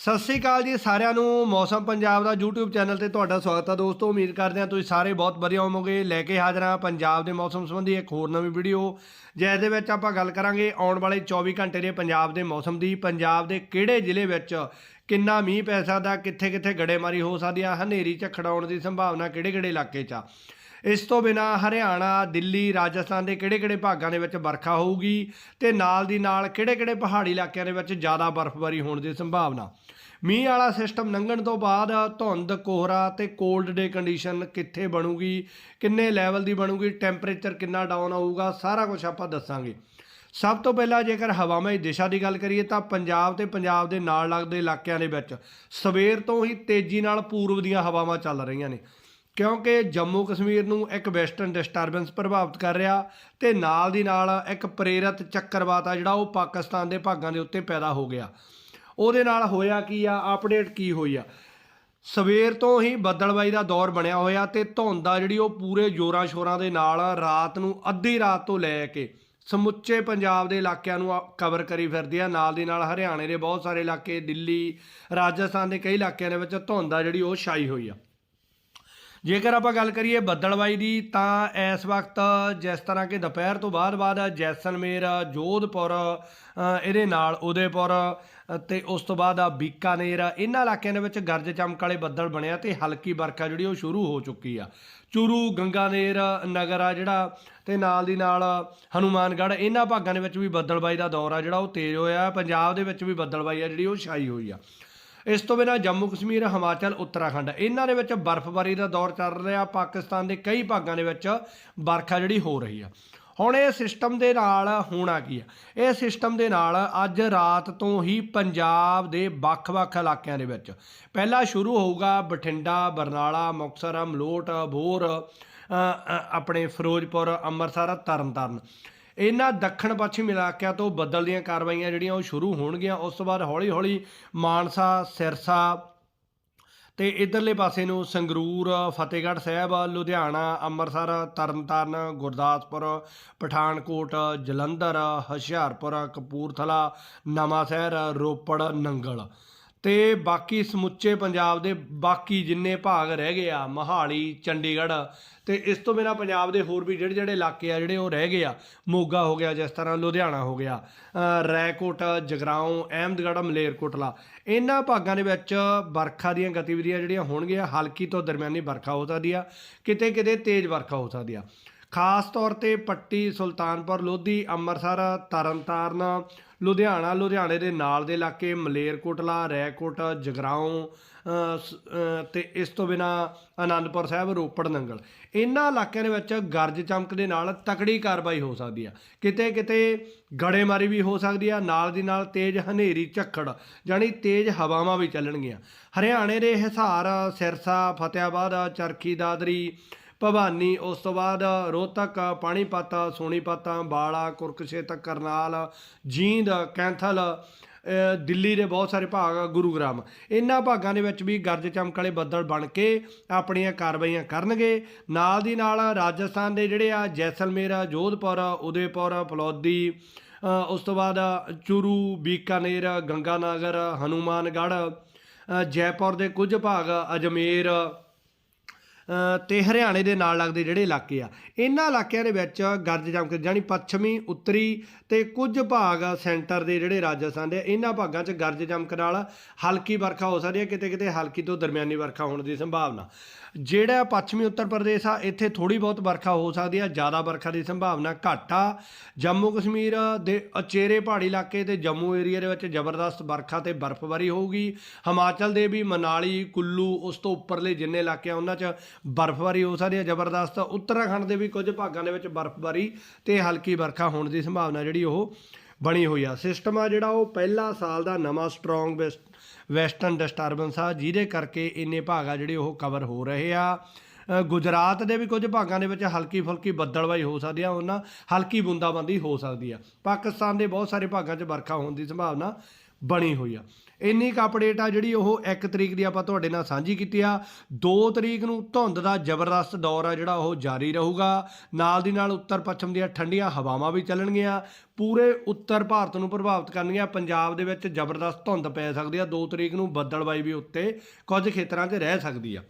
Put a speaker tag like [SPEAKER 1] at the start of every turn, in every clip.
[SPEAKER 1] ਸਤਿ ਸ੍ਰੀ ਅਕਾਲ ਜੀ ਸਾਰਿਆਂ ਨੂੰ, ਮੌਸਮ ਪੰਜਾਬ ਦਾ YouTube ਚੈਨਲ ਤੇ ਤੁਹਾਡਾ ਸਵਾਗਤ ਹੈ ਦੋਸਤੋ, ਉਮੀਦ ਕਰਦੇ ਹਾਂ ਤੁਸੀਂ ਸਾਰੇ ਬਹੁਤ ਵਧੀਆ ਹੋਵੋਗੇ। ਲੈ ਕੇ ਹਾਜ਼ਰ ਹਾਂ ਪੰਜਾਬ ਦੇ ਮੌਸਮ ਸੰਬੰਧੀ ਇੱਕ ਹੋਰ ਨਵੀਂ ਵੀਡੀਓ। ਜਿਸ ਦੇ ਵਿੱਚ ਆਪਾਂ ਗੱਲ ਕਰਾਂਗੇ ਆਉਣ ਵਾਲੇ 24 ਘੰਟੇ ਦੇ ਪੰਜਾਬ ਦੇ ਮੌਸਮ ਦੀ, ਪੰਜਾਬ ਦੇ ਕਿਹੜੇ ਜ਼ਿਲ੍ਹੇ ਵਿੱਚ ਕਿੰਨਾ ਮੀਂਹ ਪੈ ਸਕਦਾ ਕਿੱਥੇ ਕਿੱਥੇ ਗੜੇਮਾਰੀ ਹੋ ਸਕਦੀ ਆ, ਹਨੇਰੀ ਝੱਖੜ ਆਉਣ ਦੀ ਸੰਭਾਵਨਾ ਕਿਹੜੇ ਕਿਹੜੇ ਇਲਾਕੇ 'ਚ ਆ। ਇਸ ਤੋਂ ਬਿਨਾ ਹਰਿਆਣਾ, ਦਿੱਲੀ, ਰਾਜਸਥਾਨ ਦੇ ਕਿਹੜੇ-ਕਿਹੜੇ ਭਾਗਾਂ ਦੇ ਵਿੱਚ ਵਰਖਾ ਹੋਊਗੀ ਤੇ ਨਾਲ ਦੀ ਨਾਲ ਕਿਹੜੇ-ਕਿਹੜੇ ਪਹਾੜੀ ਇਲਾਕਿਆਂ ਦੇ ਵਿੱਚ ਜ਼ਿਆਦਾ ਬਰਫ਼ਬਾਰੀ ਹੋਣ ਦੀ ਸੰਭਾਵਨਾ? ਮੀਂਹ ਵਾਲਾ ਸਿਸਟਮ ਲੰਘਣ ਤੋਂ ਬਾਅਦ ਧੁੰਦ, ਕੋਹਰਾ ਤੇ ਕੋਲਡ ਡੇ ਕੰਡੀਸ਼ਨ ਕਿੱਥੇ ਬਣੂਗੀ? ਕਿੰਨੇ ਲੈਵਲ ਦੀ ਬਣੂਗੀ? ਟੈਂਪਰੇਚਰ ਕਿੰਨਾ ਡਾਊਨ ਆਊਗਾ? ਸਾਰਾ ਕੁਝ ਆਪਾਂ ਦੱਸਾਂਗੇ। ਸਭ ਤੋਂ ਪਹਿਲਾਂ ਜੇਕਰ ਹਵਾਵਾਂ ਦੀ ਦਿਸ਼ਾ ਦੀ ਗੱਲ ਕਰੀਏ ਤਾਂ ਪੰਜਾਬ ਤੇ ਪੰਜਾਬ ਦੇ ਨਾਲ ਲੱਗਦੇ ਇਲਾਕਿਆਂ ਦੇ ਵਿੱਚ ਸਵੇਰ ਤੋਂ ਹੀ ਤੇਜ਼ੀ ਨਾਲ ਪੂਰਬ ਦੀਆਂ ਹਵਾਵਾਂ ਚੱਲ ਰਹੀਆਂ ਨੇ। ਕਿਉਂਕਿ ਜੰਮੂ ਕਸ਼ਮੀਰ ਨੂੰ ਇੱਕ ਵੈਸਟਰਨ ਡਿਸਟਰਬੈਂਸ ਪ੍ਰਭਾਵਿਤ ਕਰ ਰਿਹਾ ਤੇ ਨਾਲ ਦੀ ਨਾਲ ਇੱਕ ਪ੍ਰੇਰਿਤ ਚੱਕਰਵਾਤ ਆ ਜਿਹੜਾ ਉਹ ਪਾਕਿਸਤਾਨ ਦੇ ਭਾਗਾਂ ਦੇ ਉੱਤੇ ਪੈਦਾ ਹੋ ਗਿਆ। ਉਹਦੇ ਨਾਲ ਹੋਇਆ ਕੀ ਆ? ਅਪਡੇਟ ਕੀ ਹੋਈ ਆ? ਸਵੇਰ ਤੋਂ ਹੀ ਬੱਦਲਬਾਈ ਦਾ ਦੌਰ ਬਣਿਆ ਹੋਇਆ ਤੇ ਧੁੰਦ ਆ ਜਿਹੜੀ ਉਹ ਪੂਰੇ ਜੋਰਾਂ ਸ਼ੋਰਾਂ ਦੇ ਨਾਲ ਰਾਤ ਨੂੰ ਅੱਧੀ ਰਾਤ ਤੋਂ ਲੈ ਕੇ ਸਮੁੱਚੇ ਪੰਜਾਬ ਦੇ ਇਲਾਕਿਆਂ ਨੂੰ ਕਵਰ ਕਰੀ ਫਿਰਦੀ ਆ। ਨਾਲ ਦੀ ਨਾਲ ਹਰਿਆਣੇ ਦੇ ਬਹੁਤ ਸਾਰੇ ਇਲਾਕੇ, ਦਿੱਲੀ, ਰਾਜਸਥਾਨ ਦੇ ਕਈ ਇਲਾਕਿਆਂ ਦੇ ਵਿੱਚ ਧੁੰਦ ਆ ਜਿਹੜੀ ਉਹ ਛਾਈ ਹੋਈ ਆ। ਜੇਕਰ ਆਪਾਂ ਗੱਲ ਕਰੀਏ ਬੱਦਲਬਾਈ ਦੀ ਤਾਂ ਇਸ ਵਕਤ ਜਿਸ ਤਰ੍ਹਾਂ ਕਿ ਦੁਪਹਿਰ ਤੋਂ ਬਾਅਦ ਬਾਅਦ ਜੈਸਲਮੇਰ ਜੋਧਪੁਰ ਇਹਦੇ ਨਾਲ ਉਦੇਪੁਰ ਅ, ਤੇ ਉਸ ਤੋਂ ਬਾਅਦ ਆ ਬੀਕਾਨੇਰ ਇਹਨਾਂ ਇਲਾਕਿਆਂ ਦੇ ਵਿੱਚ ਗਰਜ ਚਮਕ ਵਾਲੇ ਬੱਦਲ ਬਣਿਆ ਤੇ ਹਲਕੀ ਵਰਖਾ ਜਿਹੜੀ ਉਹ ਸ਼ੁਰੂ ਹੋ ਚੁੱਕੀ ਆ। ਚੂਰੂ ਗੰਗਾਨੇਰ ਨਗਰ ਆ ਜਿਹੜਾ ਤੇ ਨਾਲ ਦੀ ਨਾਲ ਹਨੂਮਾਨਗੜ੍ਹ ਇਹਨਾਂ ਭਾਗਾਂ ਦੇ ਵਿੱਚ ਵੀ ਬੱਦਲਬਾਈ ਦਾ ਦੌਰ ਆ ਜਿਹੜਾ ਉਹ ਤੇਜ਼ ਹੋਇਆ ਪੰਜਾਬ ਦੇ ਵਿੱਚ ਵੀ ਬੱਦਲਬਾਈ ਆ ਜਿਹੜੀ ਉਹ ਛਾਈ ਹੋਈ ਆ। ਇਸ ਤੋਂ ਬਿਨਾਂ ਜੰਮੂ ਕਸ਼ਮੀਰ, ਹਿਮਾਚਲ, ਉੱਤਰਾਖੰਡ। ਇਹਨਾਂ ਦੇ ਵਿੱਚ ਬਰਫ਼ਬਾਰੀ ਦਾ ਦੌਰ ਚੱਲ ਰਿਹਾ। ਪਾਕਿਸਤਾਨ ਦੇ ਕਈ ਭਾਗਾਂ ਦੇ ਵਿੱਚ ਵਰਖਾ ਜਿਹੜੀ ਹੋ ਰਹੀ ਆ। ਹੁਣ ਇਹ ਸਿਸਟਮ ਦੇ ਨਾਲ ਹੋਣਾ ਕੀ ਆ? ਇਹ ਸਿਸਟਮ ਦੇ ਨਾਲ ਅੱਜ ਰਾਤ ਤੋਂ ਹੀ ਪੰਜਾਬ ਦੇ ਵੱਖ-ਵੱਖ ਇਲਾਕਿਆਂ ਦੇ ਵਿੱਚ। ਪਹਿਲਾਂ ਸ਼ੁਰੂ ਹੋਊਗਾ ਬਠਿੰਡਾ, ਬਰਨਾਲਾ, ਮੁਕਤਸਰ, ਅਮਲੋਟ ਬੋਰ ਆਪਣੇ ਫਿਰੋਜ਼ਪੁਰ, ਅੰਮ੍ਰਿਤਸਰ, ਤਰਨਤਾਰਨ। ਇਹਨਾਂ ਦੱਖਣ ਪੱਛਮ ਇਲਾਕਿਆਂ ਤੋਂ ਬੱਦਲ ਦੀਆਂ ਕਾਰਵਾਈਆਂ ਜਿਹੜੀਆਂ ਉਹ ਸ਼ੁਰੂ ਹੋਣਗੀਆਂ। ਉਸ ਤੋਂ ਬਾਅਦ ਹੌਲੀ-ਹੌਲੀ ਮਾਨਸਾ, ਸਿਰਸਾ ਤੇ ਇਧਰਲੇ ਪਾਸੇ ਨੂੰ ਸੰਗਰੂਰ, ਫਤਿਹਗੜ੍ਹ ਸਾਹਿਬ, ਲੁਧਿਆਣਾ, ਅੰਮ੍ਰਿਤਸਰ, ਤਰਨਤਾਰਨ, ਗੁਰਦਾਸਪੁਰ, ਪਠਾਨਕੋਟ, ਜਲੰਧਰ, ਹੁਸ਼ਿਆਰਪੁਰ, ਕਪੂਰਥਲਾ, ਨਵਾਂਸ਼ਹਿਰ, ਰੋਪੜ, ਨੰਗਲ। ਤੇ ਬਾਕੀ ਸਮੁੱਚੇ ਪੰਜਾਬ ਦੇ ਬਾਕੀ ਜਿੰਨੇ ਭਾਗ ਰਹਿ ਗਏ ਆ, ਮਹਾਲੀ, ਚੰਡੀਗੜ੍ਹ ਤੇ ਇਸ ਤੋਂ ਬਿਨਾ ਪੰਜਾਬ ਦੇ ਹੋਰ ਵੀ ਜਿਹੜੇ ਜਿਹੜੇ ਇਲਾਕੇ ਆ, ਜਿਹੜੇ ਉਹ ਰਹਿ ਗਏ ਆ, ਮੋਗਾ ਹੋ ਗਿਆ ਜਿਸ ਤਰ੍ਹਾਂ, ਲੁਧਿਆਣਾ ਹੋ ਗਿਆ ਰੈਕੋਟ ਜਗਰਾਉਂ, ਅਹਿਮਦਗੜ੍ਹ ਮਲੇਰਕੋਟਲਾ ਇਹਨਾਂ ਭਾਗਾਂ ਦੇ ਵਿੱਚ ਵਰਖਾ ਦੀਆਂ ਗਤੀਵਿਧੀਆਂ ਜਿਹੜੀਆਂ ਹੋਣਗੀਆਂ, ਹਲਕੀ ਤੋਂ ਦਰਮਿਆਨੀ ਵਰਖਾ ਹੋ ਸਕਦੀ ਆ, ਕਿਤੇ ਕਿਤੇ ਤੇਜ਼ ਵਰਖਾ ਹੋ ਸਕਦੀ ਆ। ਖਾਸ ਤੌਰ ਤੇ ਪੱਟੀ ਸੁਲਤਾਨਪੁਰ ਲੋਧੀ ਅੰਮ੍ਰਿਤਸਰ ਤਰਨਤਾਰਨ ਲੁਧਿਆਣਾ ਲੁਧਿਆਣੇ ਦੇ ਨਾਲ ਦੇ ਇਲਾਕੇ ਮਲੇਰਕੋਟਲਾ ਰੈਕੋਟ ਜਗਰਾਉਂ ਸ- ਅ, ਤੇ ਇਸ ਤੋਂ ਬਿਨਾ ਆਨੰਦਪੁਰ ਸਾਹਿਬ ਰੋਪੜ ਨੰਗਲ। ਇਹਨਾਂ ਇਲਾਕਿਆਂ ਦੇ ਵਿੱਚ ਗਰਜ ਚਮਕ ਦੇ ਨਾਲ ਤਕੜੀ ਕਾਰਵਾਈ ਹੋ ਸਕਦੀ ਆ। ਕਿਤੇ ਕਿਤੇ ਗੜੇਮਾਰੀ ਵੀ ਹੋ ਸਕਦੀ ਆ ਨਾਲ ਦੀ ਨਾਲ ਤੇਜ਼ ਹਨੇਰੀ ਝੱਖੜ ਜਾਨੀ ਤੇਜ਼ ਹਵਾਵਾਂ ਵੀ ਚੱਲਣਗੀਆਂ। ਹਰਿਆਣੇ ਦੇ ਹਿਸਾਰ ਸਿਰਸਾ ਫਤਿਆਬਾਦ ਚਰਖੀ ਦਾਦਰੀ ਭਵਾਨੀ ਉਸ ਤੋਂ ਬਾਅਦ ਰੋਹਤਕ ਪਾਣੀਪਤ ਸੋਨੀਪਤ ਬਾਲਾ ਕੁਰਕਸ਼ੇਤਕ ਕਰਨਾਲ ਜੀਂਦ ਕੈਂਥਲ ਦਿੱਲੀ ਦੇ ਬਹੁਤ ਸਾਰੇ ਭਾਗ ਗੁਰੂਗ੍ਰਾਮ। ਇਹਨਾਂ ਭਾਗਾਂ ਦੇ ਵਿੱਚ ਵੀ ਗਰਜ ਚਮਕ ਵਾਲੇ ਬੱਦਲ ਬਣ ਕੇ ਆਪਣੀਆਂ ਕਾਰਵਾਈਆਂ ਕਰਨਗੇ। ਨਾਲ ਦੀ ਨਾਲ ਰਾਜਸਥਾਨ ਦੇ ਜਿਹੜੇ ਆ ਜੈਸਲਮੇਰ ਜੋਧਪੁਰ ਉਦੇਪੁਰ ਫਲੌਦੀ ਉਸ ਤੋਂ ਬਾਅਦ ਚੂਰੂ ਬੀਕਾਨੇਰ ਗੰਗਾਨਗਰ ਹਨੂਮਾਨਗੜ੍ਹ ਅ, ਜੈਪੁਰ ਦੇ ਕੁਝ ਭਾਗ ਅਜਮੇਰ ਤੇ ਹਰਿਆਣੇ ਦੇ ਨਾਲ ਲੱਗਦੇ ਜਿਹੜੇ ਇਲਾਕੇ ਆ। ਇਹਨਾਂ ਇਲਾਕਿਆਂ ਦੇ ਵਿੱਚ ਗਰਜ ਚਮਕ ਜਾਨੀ ਪੱਛਮੀ, ਉੱਤਰੀ ਤੇ ਕੁਝ ਭਾਗ ਸੈਂਟਰ ਦੇ ਜਿਹੜੇ ਰਾਜਸਥਾਨ ਦੇ ਇਹਨਾਂ ਭਾਗਾਂ 'ਚ ਗਰਜ ਚਮਕ ਨਾਲ ਹਲਕੀ ਵਰਖਾ ਹੋ ਸਕਦੀ ਹੈ ਕਿਤੇ ਕਿਤੇ ਹਲਕੀ ਤੋਂ ਦਰਮਿਆਨੀ ਵਰਖਾ ਹੋਣ ਦੀ ਸੰਭਾਵਨਾ। ਜਿਹੜਾ ਪੱਛਮੀ ਉੱਤਰ ਪ੍ਰਦੇਸ਼ ਆ, ਇੱਥੇ ਥੋੜੀ ਬਹੁਤ ਵਰਖਾ ਹੋ ਸਕਦੀ ਆ, ਜ਼ਿਆਦਾ ਵਰਖਾ ਦੀ ਸੰਭਾਵਨਾ ਘੱਟ ਆ। ਜੰਮੂ ਕਸ਼ਮੀਰ ਦੇ ਅਚੇਰੇ ਪਹਾੜੀ ਇਲਾਕੇ ਤੇ ਜੰਮੂ ਏਰੀਆ ਦੇ ਵਿੱਚ ਜ਼ਬਰਦਸਤ ਵਰਖਾ ਤੇ ਬਰਫ਼ਬਾਰੀ ਹੋਊਗੀ। ਹਿਮਾਚਲ ਦੇ ਵੀ ਮਨਾਲੀ, ਕੁੱਲੂ, ਉਸ ਤੋਂ ਉੱਪਰਲੇ ਜਿੰਨੇ ਇਲਾਕੇ ਆ, ਉਹਨਾਂ 'ਚ ਬਰਫ਼ਬਾਰੀ ਹੋ ਸਕਦੀ ਹੈ, ਜ਼ਬਰਦਸਤ। ਉੱਤਰਾਖੰਡ ਦੇ ਵੀ ਕੁਝ ਭਾਗਾਂ ਦੇ ਵਿੱਚ ਬਰਫ਼ਬਾਰੀ ਤੇ ਹਲਕੀ ਵਰਖਾ ਹੋਣ ਦੀ ਸੰਭਾਵਨਾ ਜਿਹੜੀ ਉਹ ਬਣੀ ਹੋਈ ਆ। ਸਿਸਟਮ ਆ ਜਿਹੜਾ ਉਹ ਪਹਿਲਾ ਸਾਲ ਦਾ ਨਵਾਂ ਸਟਰੋਂਗ ਵੈਸਟ ਵੈਸਟਰਨ ਡਿਸਟਰਬੈਂਸ ਆ, ਜਿਹਦੇ ਕਰਕੇ ਇੰਨੇ ਭਾਗ ਆ ਜਿਹੜੇ ਉਹ ਕਵਰ ਹੋ ਰਹੇ ਆ। ਗੁਜਰਾਤ ਦੇ ਵੀ ਕੁਝ ਭਾਗਾਂ ਦੇ ਵਿੱਚ ਹਲਕੀ ਫੁਲਕੀ ਬੱਦਲਵਾਈ ਹੋ ਸਕਦੀ ਆ, ਉਹਨਾਂ ਹਲਕੀ ਬੂੰਦਾਬਾਂਦੀ ਹੋ ਸਕਦੀ ਆ। ਪਾਕਿਸਤਾਨ ਦੇ ਬਹੁਤ ਸਾਰੇ ਭਾਗਾਂ 'ਚ ਵਰਖਾ ਹੋਣ ਦੀ ਸੰਭਾਵਨਾ ਬਣੀ ਹੋਈ ਆ। ਇੰਨੀ ਕੁ ਅਪਡੇਟ ਆ ਜਿਹੜੀ ਉਹ 1 ਤਰੀਕ ਦੀ ਆਪਾਂ ਤੁਹਾਡੇ ਨਾਲ ਸਾਂਝੀ ਕੀਤੀ ਆ। 2 ਤਰੀਕ ਨੂੰ ਧੁੰਦ ਦਾ ਜ਼ਬਰਦਸਤ ਦੌਰ ਆ ਜਿਹੜਾ ਉਹ ਜਾਰੀ ਰਹੂਗਾ। ਨਾਲ ਦੀ ਨਾਲ ਉੱਤਰ ਪੱਛਮ ਦੀਆਂ ਠੰਡੀਆਂ ਹਵਾਵਾਂ ਵੀ ਚੱਲਣਗੀਆਂ। ਪੂਰੇ ਉੱਤਰ ਭਾਰਤ ਨੂੰ ਪ੍ਰਭਾਵਿਤ ਕਰਨਗੀਆਂ। ਪੰਜਾਬ ਦੇ ਵਿੱਚ ਜ਼ਬਰਦਸਤ ਧੁੰਦ ਪੈ ਸਕਦੀ ਆ। 2 ਤਰੀਕ ਨੂੰ ਬੱਦਲਬਾਈ ਵੀ ਉੱਤੇ ਕੁਝ ਖੇਤਰਾਂ 'ਚ ਰਹਿ ਸਕਦੀ ਆ।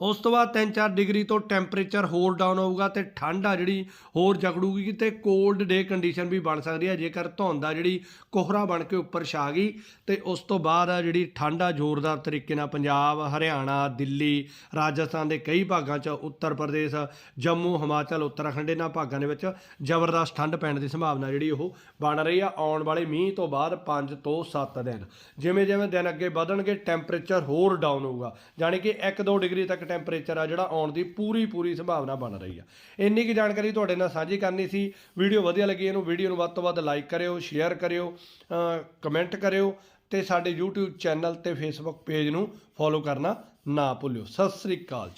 [SPEAKER 1] ਉਸ ਤੋਂ ਬਾਅਦ 3-4 ਡਿਗਰੀ ਤੋਂ ਟੈਂਪਰੇਚਰ ਹੋਰ ਡਾਊਨ ਹੋਊਗਾ ਤੇ ਠੰਡ ਆ ਜਿਹੜੀ ਹੋਰ ਜਗੜੂਗੀ ਤੇ ਕੋਲਡ ਡੇ ਕੰਡੀਸ਼ਨ ਵੀ ਬਣ ਸਕਦੀ ਹੈ, ਜੇਕਰ ਧੁੰਦ ਆ ਜਿਹੜੀ ਕੋਹਰਾ ਬਣ ਕੇ ਉੱਪਰ ਛਾ ਗਈ ਤੇ ਉਸ ਤੋਂ ਬਾਅਦ ਆ ਜਿਹੜੀ ਠੰਡ ਆ ਜ਼ੋਰਦਾਰ ਤਰੀਕੇ ਨਾਲ ਪੰਜਾਬ, ਹਰਿਆਣਾ, ਦਿੱਲੀ, ਰਾਜਸਥਾਨ ਦੇ ਕਈ ਭਾਗਾਂ 'ਚ, ਉੱਤਰ ਪ੍ਰਦੇਸ਼, ਜੰਮੂ, ਹਿਮਾਚਲ, ਉੱਤਰਾਖੰਡ ਇਹਨਾਂ ਭਾਗਾਂ ਦੇ ਵਿੱਚ ਜ਼ਬਰਦਸਤ ਠੰਡ ਪੈਣ ਦੀ ਸੰਭਾਵਨਾ ਜਿਹੜੀ ਉਹ ਬਣ ਰਹੀ ਆ। ਆਉਣ ਵਾਲੇ ਮੀਂਹ ਤੋਂ ਬਾਅਦ 5 ਤੋਂ 7 ਦਿਨ ਜਿਵੇਂ ਜਿਵੇਂ ਦਿਨ ਅੱਗੇ ਵਧਣਗੇ, ਟੈਂਪਰੇਚਰ ਹੋਰ ਡਾਊਨ ਹੋਊਗਾ ਯਾਨੀ ਕਿ 1-2 ਡਿਗਰੀ ਤੱਕ ਟੈਂਪਰੇਚਰ ਆ ਜਿਹੜਾ ਆਉਣ ਦੀ ਪੂਰੀ ਪੂਰੀ ਸੰਭਾਵਨਾ ਬਣ ਰਹੀ ਆ। ਇੰਨੀ ਕੀ ਜਾਣਕਾਰੀ ਤੁਹਾਡੇ ਨਾਲ ਸਾਂਝੀ ਕਰਨੀ ਸੀ। ਵੀਡੀਓ ਵਧੀਆ ਲੱਗੀ ਇਹਨੂੰ, ਵੀਡੀਓ ਨੂੰ ਵੱਧ ਤੋਂ ਵੱਧ ਲਾਈਕ ਕਰਿਓ ਸ਼ੇਅਰ ਕਰਿਓ ਕਮੈਂਟ ਕਰਿਓ ਤੇ ਸਾਡੇ YouTube ਚੈਨਲ ਤੇ Facebook ਪੇਜ ਨੂੰ ਫੋਲੋ ਕਰਨਾ ਨਾ ਭੁੱਲਿਓ। ਸਤਿ ਸ੍ਰੀ ਅਕਾਲ ਜੀ।